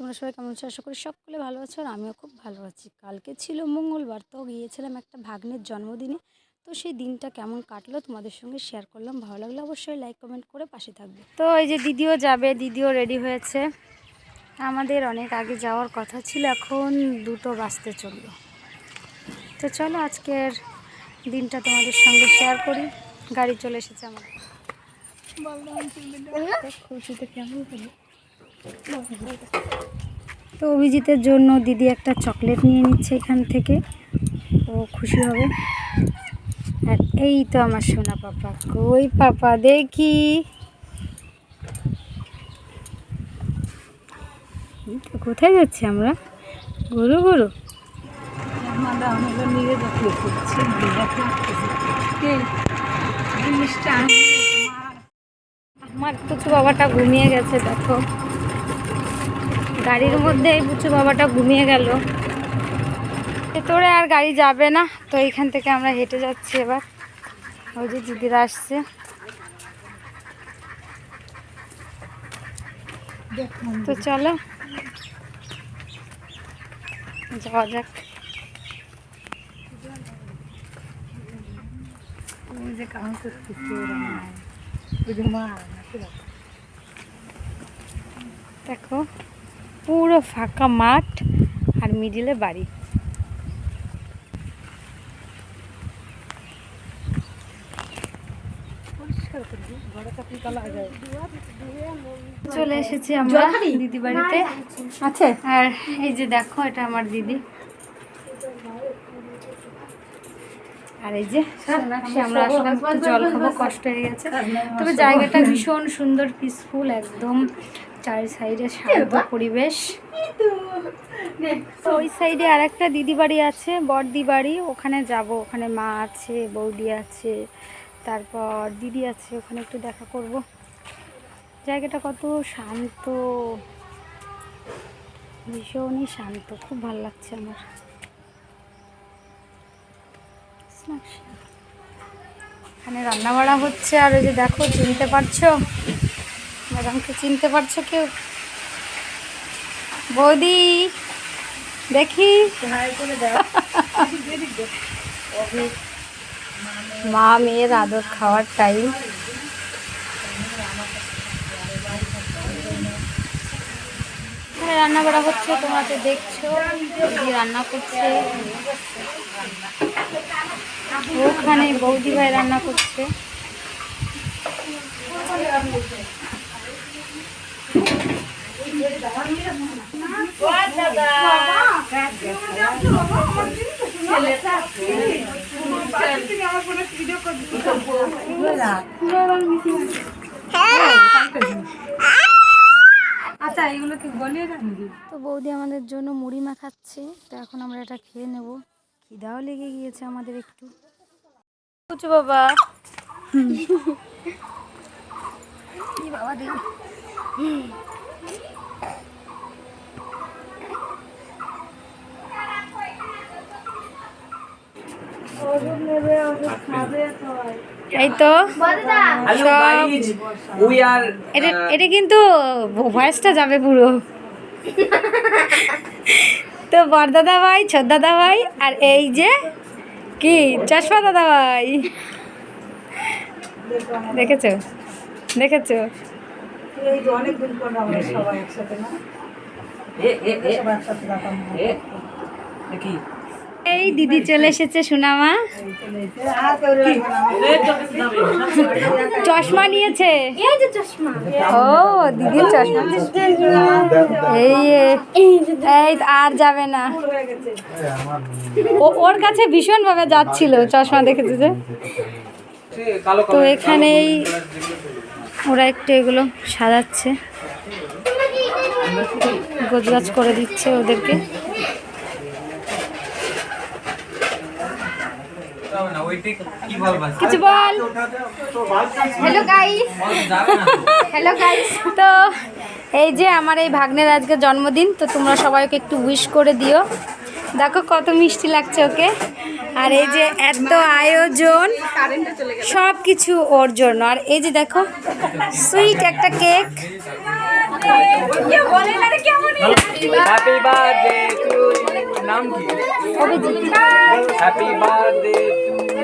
তোমরা সবাই কেমন আছো? আশা করি সকলে ভালো আছো আর আমিও খুব ভালো আছি। কালকে ছিল মঙ্গলবার তো গিয়েছিলাম একটা ভাগ্নের জন্মদিনে। তো সেই দিনটা কেমন কাটলো তোমাদের সঙ্গে শেয়ার করলাম। ভালো লাগলে অবশ্যই লাইক কমেন্ট করে পাশে থাকবে। তো এই যে দিদিও যাবে দিদিও রেডি হয়েছে। আমাদের অনেক আগে যাওয়ার কথা ছিল এখন দুটো বাঁচতে চলল। তো চলো আজকের দিনটা তোমাদের সঙ্গে শেয়ার করি। গাড়ি চলে এসেছে আমার। খুশিতে কেমন হলো তো অভিজিতের জন্য দিদি একটা চকলেট নিয়ে নিচ্ছে এখান থেকে। ও খুশি হবে। আর এই তো আমার সোনা পাপা। কই পাপা দেখি। কোথায় যাচ্ছি আমরা? গরু গরু আমার পুচু বাবাটা ঘুমিয়ে গেছে দেখো। গাড়ির মধ্যে এই পুচু বাবাটা ঘুমিয়ে গেল। ভেতরে আর গাড়ি যাবে না তো এইখান থেকে আমরা হেঁটে যাচ্ছি এবার। ওই যে দিদিরা আসছে। তো চলো যাওয়া যাক। দেখো পুরো ফাঁকা মাঠ আর মিডিলে বাড়ি। চলে এসেছি আমরা দিদি বাড়িতে। আছে? আর এই যে দেখো এটা আমার দিদি। আর এই যে আমরা আসলাম জল খাব কষ্ট হয়ে গেছে। তবে জায়গাটা ভীষণ সুন্দর পিসফুল একদম চারি সাইডে শান্ত পরিবেশ। ওই সাইডে আর একটা দিদি বাড়ি আছে বড়দি বাড়ি ওখানে যাব ওখানে মা আছে বৌদি আছে তারপর দিদি আছে ওখানে একটু দেখা করব। জায়গাটা কত শান্ত। ভীষণই শান্ত খুব ভালো লাগছে আমার। এখানে রান্না বাড়া হচ্ছে আর ওই যে দেখো চিনতে পারছ? ম্যাডামকে চিনতে পারছ কেউ? বৌদি, দেখি। মা মেয়ের আদর খাওয়ার টাইম রান্না করা হচ্ছে, তোমরা তো দেখছ রান্না করছে। ওখানে বৌদি ভাই রান্না করছে। আচ্ছা এগুলো কি গলিয়ে রাখবি তো বৌদি আমাদের জন্য মুড়ি মাখাচ্ছে তো এখন আমরা এটা খেয়ে নেব। খিদাও লেগে গিয়েছে আমাদের একটু। কুচু বাবা। বাবা দি এই তো হ্যালো সব- গাইজ উই আর এটা এটা কিন্তু ভয়েসটা যাবে পুরো। তো বরদাদা ভাই দাদা ভাই আর এই যে কি? চশমা দাদা ভাই দেখেছ? দেখেছ অনেকদিন পর আমরা সবাই একসাথে না? এ এ এ সবাই একসাথে দেখি এই দিদি চলে এসেছে সুনামা। চশমা নিয়েছে। ও দিদির চশমা। এই এই আর যাবে না। ওর কাছে ভীষণ ভাবে যাচ্ছিল চশমা দেখেছে যে। তো এখানেই ওরা একটু এগুলো সাজাচ্ছে। গোজগাছ করে দিচ্ছে ওদেরকে কি বলবা কিছু বল। হ্যালো গাইস হ্যালো গাইস তো এই যে আমার এই ভাগ্নের আজকে জন্মদিন তো তোমরা সবাইকে একটু উইশ করে দিও। দেখো কত মিষ্টি লাগছে ওকে। আর এই যে এত আয়োজন সব কিছু ওর জন্য। আর এই যে দেখো সুইট একটা কেক নাম কি? হ্যাপি বার্থডে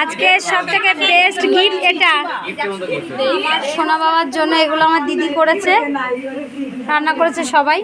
আজকে সব থেকে বেস্ট গিফট এটা? সোনা বাবার জন্য এগুলো আমার দিদি করেছে। রান্না করেছে সবাই।